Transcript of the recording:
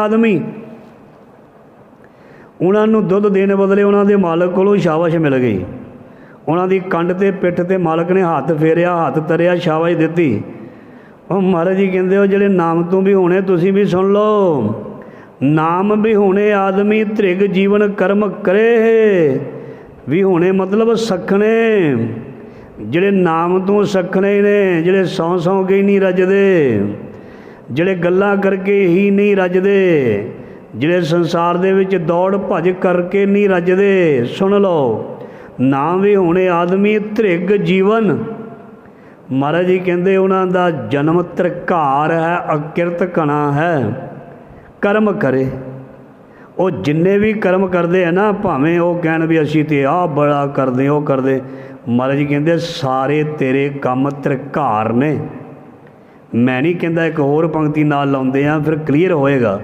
ਆਦਮੀ। ਉਹਨਾਂ ਨੂੰ ਦੁੱਧ ਦੇਣ ਬਦਲੇ ਉਹਨਾਂ ਦੇ ਮਾਲਕ ਕੋਲੋਂ ਸ਼ਾਬਾਸ਼ ਮਿਲ ਗਈ। ਉਹਨਾਂ ਦੀ ਕੰਡ ਤੇ ਪਿੱਠ ਤੇ ਮਾਲਕ ਨੇ ਹੱਥ ਫੇਰਿਆ, ਹੱਥ ਤਰਿਆ, ਸ਼ਾਬਾਸ਼ ਦਿੱਤੀ। ਉਹ ਮਹਾਰਾਜ ਜੀ ਕਹਿੰਦੇ ਉਹ ਜਿਹੜੇ ਨਾਮ ਤੋਂ ਵੀ ਹੋਣੇ, ਤੁਸੀਂ ਵੀ ਸੁਣ ਲਓ। ਨਾਮ ਵੀ ਹੋਣੇ, ਆਦਮੀ ਤ੍ਰਿਗ ਜੀਵਨ ਕਰਮ ਕਰੇ। ਵੀ ਹੋਣੇ ਮਤਲਬ ਸਖਣੇ। ਜਿਹੜੇ ਨਾਮ ਤੋਂ ਸਖਣੇ ਨੇ, ਜਿਹੜੇ ਸੌ ਸੌ ਕੇ ਹੀ ਨਹੀਂ ਰੱਜਦੇ। ਜਿਹੜੇ ਗੱਲਾਂ ਕਰਕੇ ਹੀ ਨਹੀਂ ਰੱਜਦੇ, ਜਿਹੜੇ ਸੰਸਾਰ ਦੇ ਵਿੱਚ ਦੌੜ ਭੱਜ ਕਰਕੇ ਨਹੀਂ ਰੱਜਦੇ, ਸੁਣ ਲਓ, ਨਾ ਵੀ ਹੁਣੇ ਆਦਮੀ ਧ੍ਰਿਗ ਜੀਵਨ। ਮਹਾਰਾਜ ਜੀ ਕਹਿੰਦੇ ਉਹਨਾਂ ਦਾ ਜਨਮ ਤਰਕਾਰ ਹੈ, ਅਕਿਰਤ ਕਣਾ ਹੈ, ਕਰਮ ਕਰੇ। ਉਹ ਜਿੰਨੇ ਵੀ ਕਰਮ ਕਰਦੇ ਆ ਨਾ, ਭਾਵੇਂ ਉਹ ਕਹਿਣ ਵੀ ਅਸੀਂ ਤੇ ਆਹ ਬੜਾ ਕਰਦੇ, ਉਹ ਕਰਦੇ, ਮਹਾਰਾਜ ਜੀ ਕਹਿੰਦੇ, ਸਾਰੇ ਤੇਰੇ ਕੰਮ ਤਰਕਾਰ ਨੇ। ਮੈਂ ਨਹੀਂ ਕਹਿੰਦਾ ਇੱਕ ਹੋਰ ਪੰਕਤੀ ਨਾਲ ਲਾਉਂਦੇ ਆ ਫਿਰ ਕਲੀਅਰ ਹੋਏਗਾ।